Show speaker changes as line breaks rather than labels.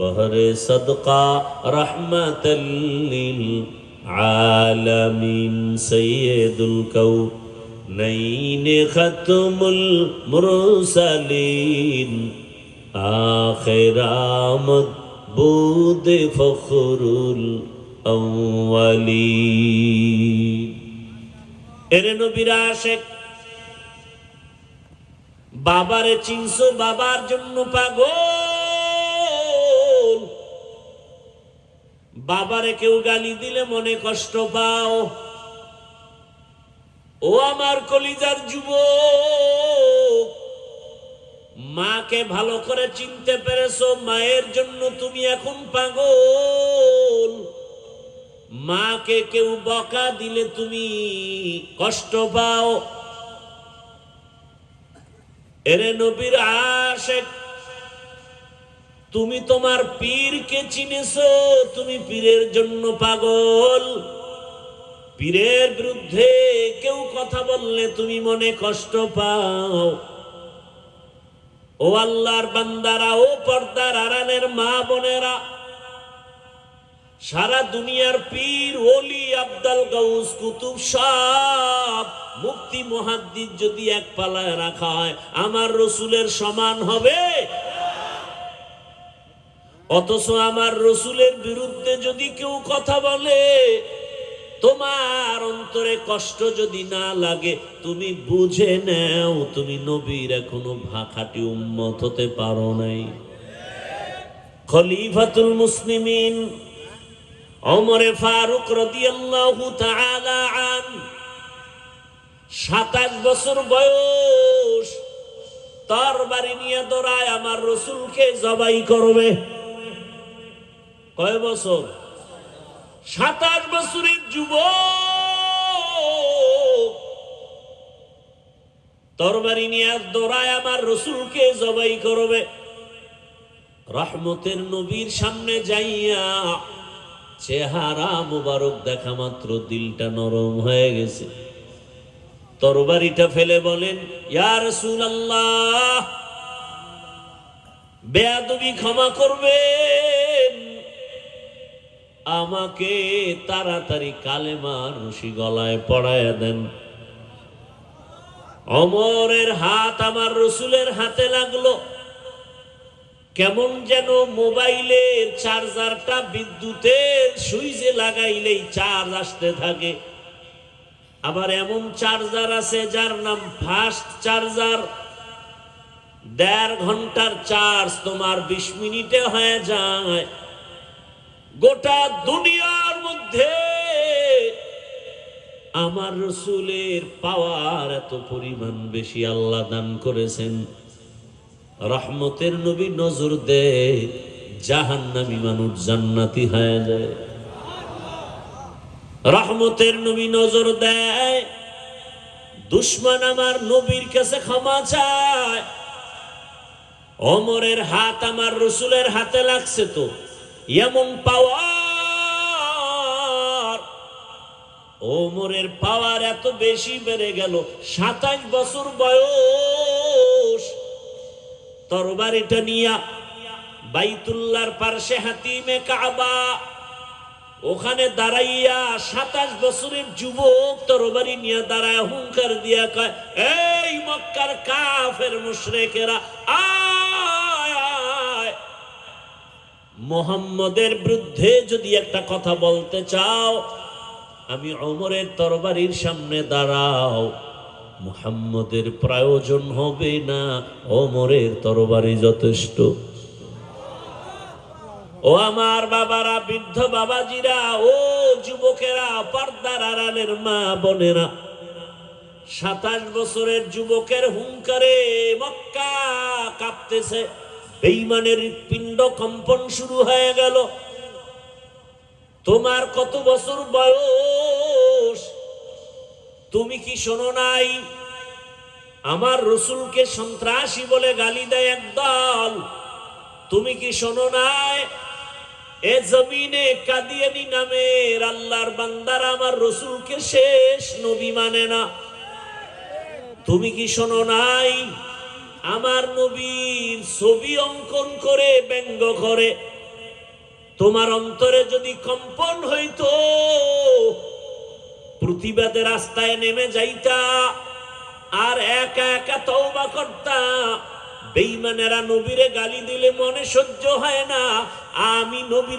বহর সদকা রহমতলিল আলমিন সৈয়দুল কৌ নইন খতমুল মুরসালিন আখেরামত বুদ ফখরুল অলি এরে নবীরা শেখ বাবারে চিনছো, বাবার জন্য পাগল? বাবারে কেউ গালি দিলে মনে কষ্ট পাও। ও আমার কলিজার যুব মাকে ভালো করে চিনতে পেরেছ, মায়ের জন্য তুমি এখন পাগল। মাকে কেউ বকা দিলে তুমি কষ্ট পাও। এরে নবীর আশেক তুমি তোমার পীরকে চিনেছো? তুমি পীরের জন্য পাগল। পীরের বিরুদ্ধে কেউ কথা বললে তুমি মনে কষ্ট পাও। ও আল্লাহর বান্দারা, ও পর্দার আড়ালের মা বোনেরা, সারা দুনিয়ার পীর ওলি আব্দাল গাউস কুতুব সব মুক্তি মহাদ্দিদ যদি এক পালায় রাখা হয়, আমার রসুলের সমান হবে। অথচ আমার রসুলের বিরুদ্ধে যদি কেউ কথা বলে, তোমার অন্তরে কষ্ট যদি না লাগে, তুমি বুঝে নাও, তুমি নবীর এখনও ভাখাটি উম্মত হতে পারো নাই। খলিফাতুল মুসলিমিন অমরে ফারুক রদিয়াল্লাহু আন, সাতাশ বছর বয়স, তার বাড়ি নিয়ে দৌড়ায় আমার রসুলকে জবাই করবে। কয় বছর? সাতাশ বছরের যুব তরবারি নিয়ে দৌড়ায় আমার রসুলকে জবাই করবে। রহমতের নবীর সামনে যাইয়া চেহারা মুবারক দেখা মাত্র দিলটা নরম হয়ে গেছে। তরবারিটা ফেলে বলেন ইয়ার আল্লাহ বেয়াদবি ক্ষমা করবেন আমাকে তাড়াতাড়ি কালেমার রশি গলায় পড়ায় দেন। অমরের হাত আমার রসুলের হাতে লাগল। কেমন যেন মোবাইলের চার্জারটা বিদ্যুতের সুইচে লাগাইলেই চার্জ আসতে থাকে। আবার এমন চার্জার আছে যার নাম ফাস্ট চার্জার। দেড় ঘণ্টার চার্জ তোমার বিশ মিনিটে হয়ে যায়। গোটা দুনিয়ার মধ্যে আমার রসুলের পাওয়ার এত পরিমাণ বেশি আল্লাহ দান করেছেন। রহমতের নবী নজর দে, জাহান্নামী মানুষ জান্নাতি হয়ে যায়। রহমতের নবী নজর দেয় দুশ্মন আমার নবীর কাছে ক্ষমা চায়। অমরের হাত আমার রসুলের হাতে লাগছে তো। এমন পাওয়ার। ওমরের পাওয়ার এত বেশি বেড়ে গেল, সাতাশ বছর বয়স। তরবারিটা নিয়া বাইতুল্লাহর পার্শ্বে হাতিমে কাবা। ওখানে দাঁড়াইয়া সাতাশ বছরের যুবক তরবারি নিয়ে দাঁড়ায়, হুঙ্কার দিয়া কয়, এই মক্কার কাফের মুশরেকেরা আয় মোহাম্মদের বিরুদ্ধে যদি একটা কথা বলতে চাও, আমি অমরের তরবারির সামনে দাঁড়াও। মুহাম্মদের প্রয়োজন হবে না অমরের তরবারি যথেষ্ট। ও আমার বাবারা, বৃদ্ধ বাবাজিরা, ও যুবকেরা, পর্দার আড়ালের মা বোনেরা, সাতাশ বছরের যুবকের হুঙ্কারে মক্কা কাঁপতেছে। বেইমানের পিণ্ড কম্পন শুরু হয়ে গেল। তোমার কত বছর বয়স? তুমি কি শোনো নাই? আমার রসুলকে সন্ত্রাসী বলে গালি দেয় একদল তুমি কি শোনো নাই? এ জমিনে কাদিয়ানি নামের আল্লাহর বান্দার আমার রসুলকে শেষ নবী মানে না। তুমি কি শোনো নাই? আমার নবীর ছবি অঙ্কন করে, ব্যঙ্গ করে। তোমার অন্তরে যদি কম্পন হইতো, প্রতিবাদে রাস্তায় নেমে যাইতা, আর একা একা তওবা করতা। বেইমানেরা নবীরে গালি দিলে মনে সহ্য হয় না। আমি নবীর